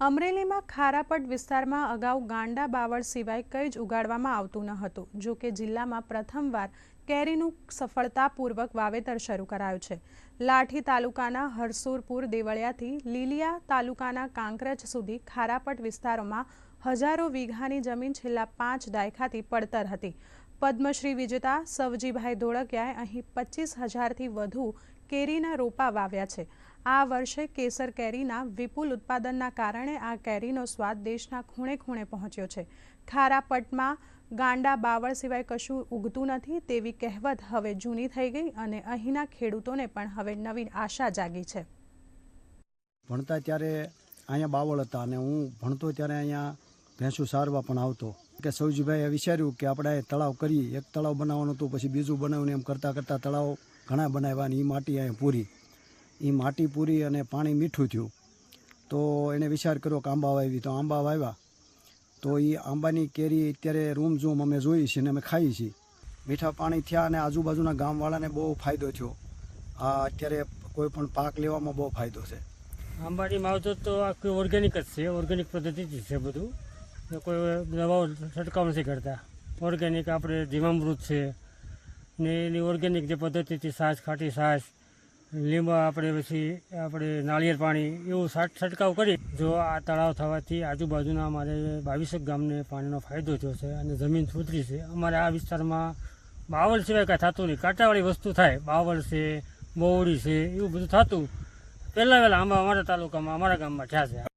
અમરેલીમાં ખારાપટ વિસ્તારમાં અગાઉ ગાંડા બાવળ સિવાય કંઈ જ ઉગાડવામાં આવતું ન હતું. જો કે જિલ્લામાં પ્રથમવાર કેરીનું સફળતાપૂર્વક વાવેતર શરૂ કરાયું છે. લાઠી તાલુકાના હરસુરપુર દેવળિયાથી લીલિયા તાલુકાના કાંકરજ સુધી ખારાપટ વિસ્તારોમાં હજારો વીઘાની જમીન છેલ્લા પાંચ દાયકાથી પડતર હતી. પદ્મશ્રી વિજેતા સવજીભાઈ ધોળકિયાએ અહીં પચીસ હજારથી વધુ કેરીના રોપા વાવ્યા છે. આ વર્ષે કેસર કેરીના વિપુલ ઉત્પાદનના કારણે આ કેરીનો સ્વાદ દેશના ખૂણે ખૂણે પહોંચ્યો છે. ખારા પટમાં ગાંડા બાવળ સિવાય કશું ઉગતું નથી તેવી કહેવત હવે જૂની થઈ ગઈ અને અહીંના ખેડૂતોને પણ હવે નવીન આશા જાગી છે. ભણતા ત્યારે અહીંયા બાવળ હતા અને હું ભણતો ત્યારે અહીંયા ભેંસું સારવા પણ આવતો. કે સૌજીભાઈએ વિચાર્યું કે આપણે તળાવ કરી એક તળાવ બનાવવાનું હતું, પછી બીજું બનાવ્યું એમ કરતાં કરતાં તળાવ ઘણા બનાવ્યા અને એ માટી અહીંયા પૂરી. એ માટી પૂરી અને પાણી મીઠું થયું. તો એણે વિચાર કર્યો કે આંબા વાવી તો આંબા વાવ્યા. તો એ આંબાની કેરી અત્યારે રૂમ ઝૂમ અમે જોઈએ છીએ અને અમે ખાઈએ છીએ. મીઠા પાણી થયા અને આજુબાજુના ગામવાળાને બહુ ફાયદો થયો. આ અત્યારે કોઈ પણ પાક લેવામાં બહુ ફાયદો છે. આંબાની માવજત તો આખી ઓર્ગેનિક જ છે ઓર્ગેનિક પદ્ધતિથી છે બધું. કોઈ દવાઓ છંટકાવ નથી કરતા. ઓર્ગેનિક આપણે જીવામૃત છે ને એની ઓર્ગેનિક જે પદ્ધતિથી છાશ, ખાટી છાશ લીંબા આપણે પછી આપણે નાળિયેર પાણી એવું છાટ, છંટકાવ કરી. જો આ તળાવ થવાથી આજુબાજુના અમારે બાવીસેક ગામને પાણીનો ફાયદો થયો છે અને જમીન સુધરી છે. અમારે આ વિસ્તારમાં બાવળ સિવાય કાંઈ થતું નહીં. કાંટાવાળી વસ્તુ થાય. બાવળ છે બોવડી છે, એવું બધું થતું. પહેલાં વહેલાં આંબા અમારા તાલુકામાં, અમારા ગામમાં થયા છે.